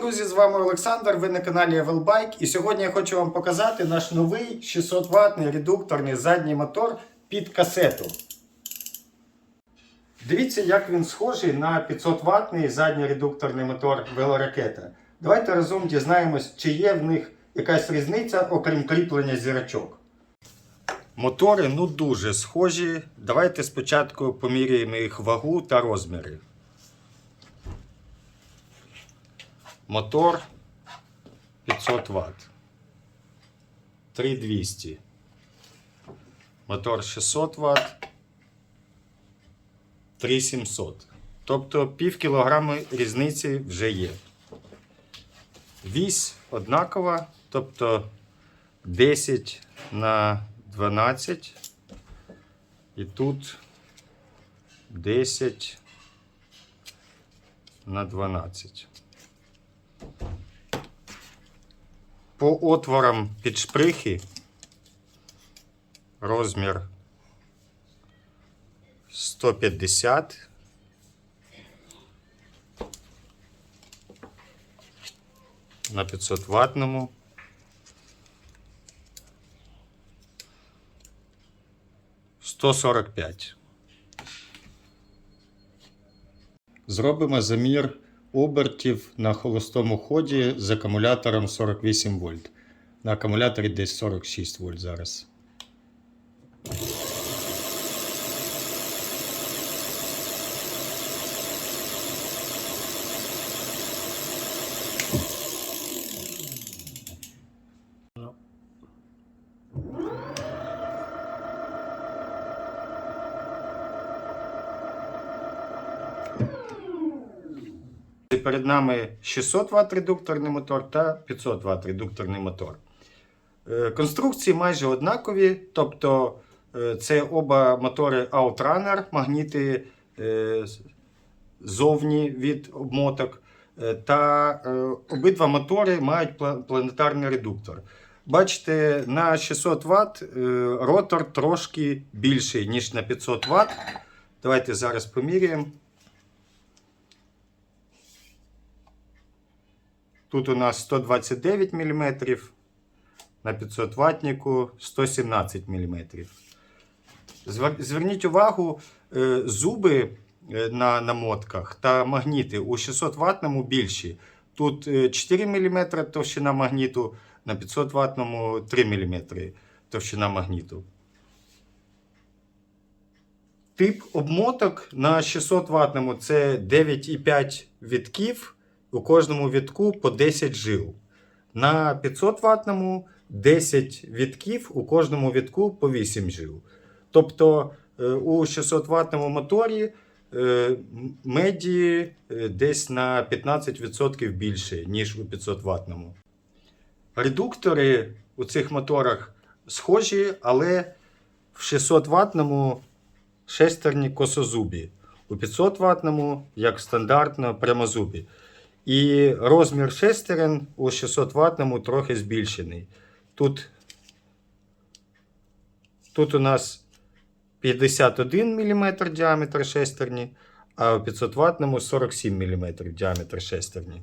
друзі! З вами Олександр. Ви на каналі Evelbike. І сьогодні я хочу вам показати наш новий 600 ватний редукторний задній мотор під касету. Дивіться, як він схожий на 500 ватний задній редукторний мотор велоракета. Давайте разом дізнаємось, чи є в них якась різниця, окрім кріплення зірочок. Мотори ну дуже схожі. Давайте спочатку поміряємо їх вагу та розміри. Мотор 500 Вт. 3200. Мотор 600 Вт. 3700. Тобто пів кілограми різниці вже є. Вісь однакова, тобто 10 на 12. І тут 10 на 12. По отворам під шприхи розмір 150 на 500 ватному. Сто сорок п'ять. Зробимо замір обертів на холостому ході з акумулятором 48 вольт. На акумуляторі десь 46 вольт зараз. Перед нами 600 Вт редукторний мотор та 500 Вт редукторний мотор. Е, Конструкції майже однакові, тобто е, це оба мотори Outrunner, магніти е, зовні від обмоток. Та обидва мотори мають планетарний редуктор. Бачите, на 600 Вт ротор трошки більший, ніж на 500 Вт. Давайте зараз поміряємо. Тут у нас 129 мм, на 500 ватнику 117 мм. Зверніть увагу, е, зуби е, на намотках та магніти у 600 ватному більші. Тут е, 4 мм товщина магніту, на 500 ватному 3 мм товщина магніту. Тип обмоток на 600 ватному це 9,5 вітків. У кожному вітку по 10 жил. На 500 ватному 10 вітків, у кожному вітку по 8 жил. Тобто е, у 600 ватному моторі е, меді е, десь на 15% більше, ніж у 500 ватному. Редуктори у цих моторах схожі, але в 600 ватному шестерні косозубі. У 500 ватному, як стандартно, прямозубі. І розмір шестерен у 600 ватному трохи збільшений. Тут, тут у нас 51 мм діаметр шестерні, а у 500 ватному 47 мм діаметр шестерні.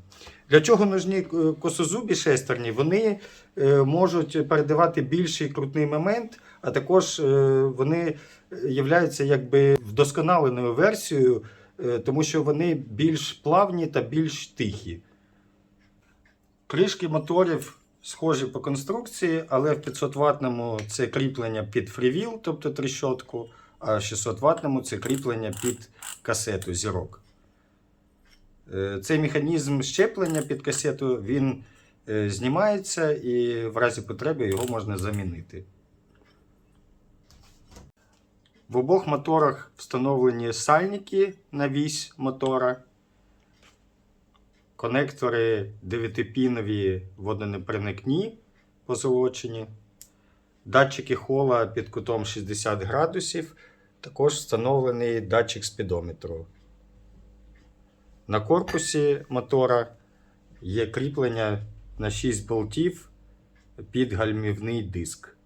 Для чого нужні косозубі шестерні? Вони е, можуть передавати більший крутний момент, а також е, вони являються якби вдосконаленою версією тому що вони більш плавні та більш тихі. Кришки моторів схожі по конструкції, але в 500 ватному це кріплення під фрівіл, тобто тріщотку, а в 600 ватному це кріплення під касету зірок. Е, Цей механізм щеплення під касету він е, знімається і в разі потреби його можна замінити. В обох моторах встановлені сальники на вісь мотора, конектори 9-пінові водонепроникні позолочені, датчики хола під кутом 60 градусів, також встановлений датчик спідометру. На корпусі мотора є кріплення на 6 болтів під гальмівний диск.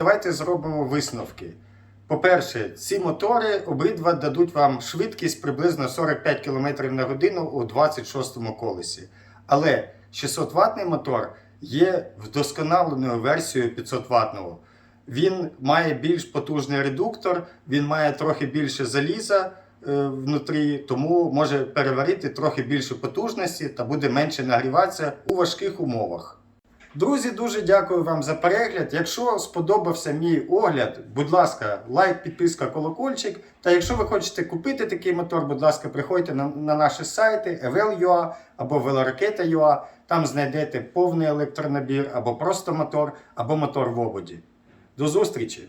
Давайте зробимо висновки. По-перше, ці мотори обидва дадуть вам швидкість приблизно 45 км на годину у 26 колесі. Але 600 ватний мотор є вдосконаленою версією 500 ватного. Він має більш потужний редуктор, він має трохи більше заліза е, внутрі, тому може переварити трохи більше потужності та буде менше нагріватися у важких умовах. Друзі, дуже дякую вам за перегляд. Якщо сподобався мій огляд, будь ласка, лайк, підписка, колокольчик. Та якщо ви хочете купити такий мотор, будь ласка, приходьте на, на наші сайти evel.ua або Велоракета.ua. Там знайдете повний електронабір, або просто мотор, або мотор в ободі. До зустрічі!